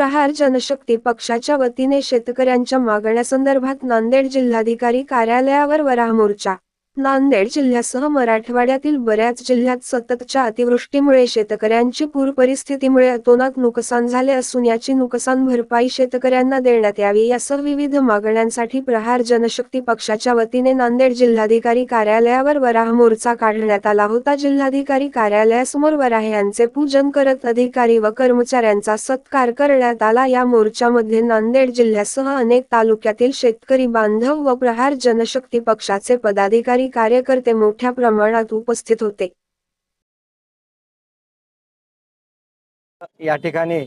प्रहार जनशक्ती पक्षाच्या वतीने शेतकऱ्यांच्या मागण्यासंदर्भात नांदेड जिल्हाधिकारी कार्यालयावर वराह मोर्चा. नांदेड जिल्ह्यासह मराठवाड्यातील बऱ्याच जिल्ह्यात सततच्या अतिवृष्टीमुळे शेतकऱ्यांची पूर परिस्थितीमुळे अतोनात नुकसान झाले असून याची नुकसान भरपाई शेतकऱ्यांना देण्यात यावी यासह विविध मागण्यांसाठी प्रहार जनशक्ती पक्षाच्या वतीने नांदेड जिल्हाधिकारी कार्यालयावर वराह मोर्चा काढण्यात आला होता. जिल्हाधिकारी कार्यालयासमोर वराह यांचे पूजन करत अधिकारी व कर्मचाऱ्यांचा सत्कार करण्यात आला. या मोर्चामध्ये नांदेड जिल्ह्यासह अनेक तालुक्यातील शेतकरी बांधव व प्रहार जनशक्ती पक्षाचे पदाधिकारी कार्यकर्ते मोठ्या प्रमाणात उपस्थित होते. या ठिकाणी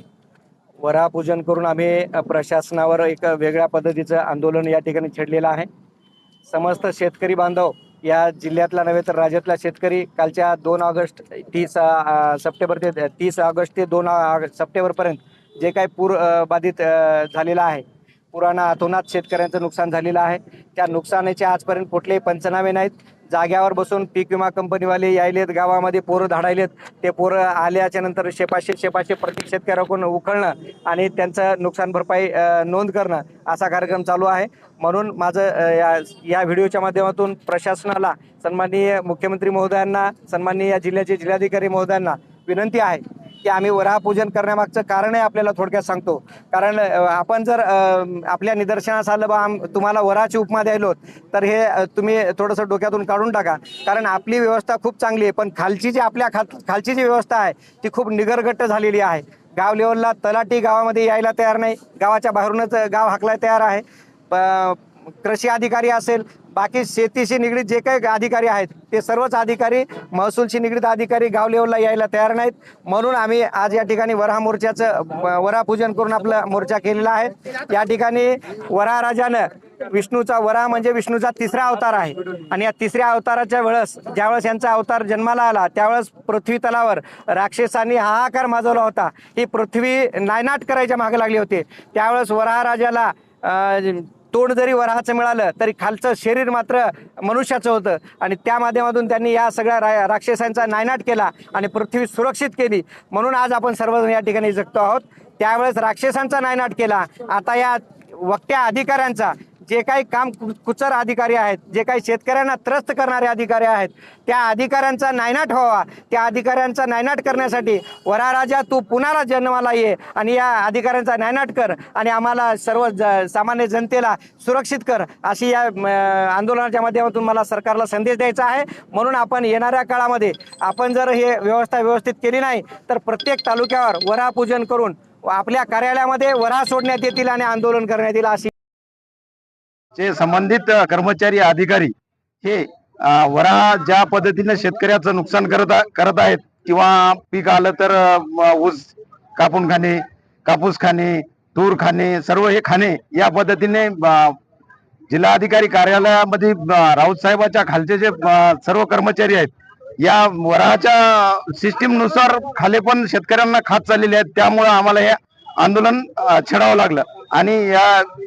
वरापूजन करून आम्ही प्रशासनावर एक वेगळ्या पद्धतीचं आंदोलन या ठिकाणी छेडलेलं आहे. समस्त शेतकरी बांधव या जिल्ह्यातला नव्हे तर राज्यातला शेतकरी कालच्या दोन ऑगस्ट तीस सप्टेंबर ते तीस ऑगस्ट ते दोन सप्टेंबरपर्यंत जे काही पूर बाधित झालेलं आहे पुराणा अतोनात शेतकऱ्यांचं नुकसान झालेलं आहे. त्या नुकसानाचे आजपर्यंत कुठलेही पंचनामे नाहीत. जाग्यावर बसून पीक विमा कंपनीवाले यायलेत गावामध्ये पोरं धाडायलेत ते पोरं आल्याच्यानंतर शेपाशे शेपाशे प्रत्येक शेतकऱ्याकडून उखळणं आणि त्यांचं नुकसान भरपाई नोंद करणं असा कार्यक्रम चालू आहे. म्हणून माझं या या व्हिडिओच्या माध्यमातून प्रशासनाला सन्माननीय मुख्यमंत्री महोदयांना सन्माननीय या जिल्ह्याचे जिल्हाधिकारी महोदयांना विनंती आहे की आम्ही वरापूजन करण्यामागचं कारणही आपल्याला थोडक्यात सांगतो. कारण आपण जर आपल्या निदर्शनास आलं बा आम तुम्हाला वराची उपमा द्यायलो तर हे तुम्ही थोडंसं डोक्यातून काढून टाका. कारण आपली व्यवस्था खूप चांगली आहे पण खालची जी आपल्या खाल खालची जी व्यवस्था आहे ती खूप निगरगट्ट झालेली आहे. गाव लेवलला तलाठी गावामध्ये यायला तयार नाही. गावाच्या बाहेरूनच गाव हाकलाय तयार आहे. प- कृषी अधिकारी असेल बाकी शेतीशी निगडीत जे काही अधिकारी आहेत ते सर्वच अधिकारी महसूलशी निगडीत अधिकारी गाव लेवलला यायला तयार नाहीत. म्हणून आम्ही आज या ठिकाणी वराह मोर्चाचं वरापूजन करून आपला मोर्चा केलेला आहे. या ठिकाणी वरा राजानं विष्णूचा वरा म्हणजे विष्णूचा तिसरा अवतार आहे. आणि या तिसऱ्या अवताराच्या वेळेस ज्यावेळेस यांचा अवतार जन्माला आला त्यावेळेस पृथ्वी तलावर राक्षसांनी हाहाकार माजवला होता. ही पृथ्वी नायनाट करायच्या मागे लागली होती. त्यावेळेस वराहराजाला तोंड जरी वराहाचं मिळालं तरी खालचं शरीर मात्र मनुष्याचं होतं. आणि त्या माध्यमातून त्यांनी या सगळ्या रा राक्षसांचा नायनाट केला आणि पृथ्वी सुरक्षित केली. म्हणून आज आपण सर्वजण या ठिकाणी जगतो आहोत. त्यावेळेस राक्षसांचा नायनाट केला. आता या वक्त्या अधिकाऱ्यांचा जे काही काम कु- कुचर अधिकारी आहेत जे काही शेतकऱ्यांना त्रस्त करणारे अधिकारी आहेत त्या अधिकाऱ्यांचा नायनाट व्हावा. त्या अधिकाऱ्यांचा नायनाट करण्यासाठी वरा राजा तू पुन्हा जन्माला ये आणि या अधिकाऱ्यांचा नायनाट कर आणि आम्हाला सर्व ज सामान्य जनतेला सुरक्षित कर अशी या आंदोलनाच्या माध्यमातून मला सरकारला संदेश द्यायचा आहे. म्हणून आपण येणाऱ्या काळामध्ये आपण जर हे व्यवस्था व्यवस्थित केली नाही तर प्रत्येक तालुक्यावर वरा पूजन करून आपल्या कार्यालयामध्ये वरा सोडण्यात येतील आणि आंदोलन करण्यात येईल अशी जे संबंधित कर्मचारी अधिकारी हे वरा ज्या पद्धतीने शेतकऱ्याचं नुकसान करत करत आहेत किंवा पीक आलं तर ऊस कापून खाणे कापूस खाणे तूर खाणे सर्व हे खाणे या पद्धतीने जिल्हाधिकारी कार्यालयामध्ये राऊत साहेबाच्या खालचे जे सर्व कर्मचारी आहेत या वराच्या सिस्टीमनुसार खाले पण शेतकऱ्यांना खात चाललेले आहेत. त्यामुळे आम्हाला हे आंदोलन छेडावं लागलं. आणि या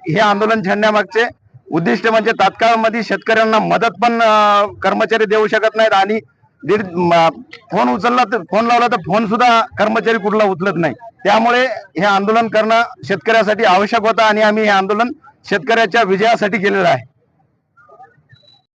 हे आंदोलन छेडण्यामागचे उद्दिष्ट म्हणजे तात्काळमध्ये शेतकऱ्यांना मदत पण कर्मचारी देऊ शकत नाहीत आणि दीड फोन उचलला तर फोन लावला तर फोन सुद्धा कर्मचारी कुठला उचलत नाही. त्यामुळे हे आंदोलन करणं शेतकऱ्यासाठी आवश्यक होतं आणि आम्ही हे आंदोलन शेतकऱ्याच्या विजयासाठी केलेलं आहे.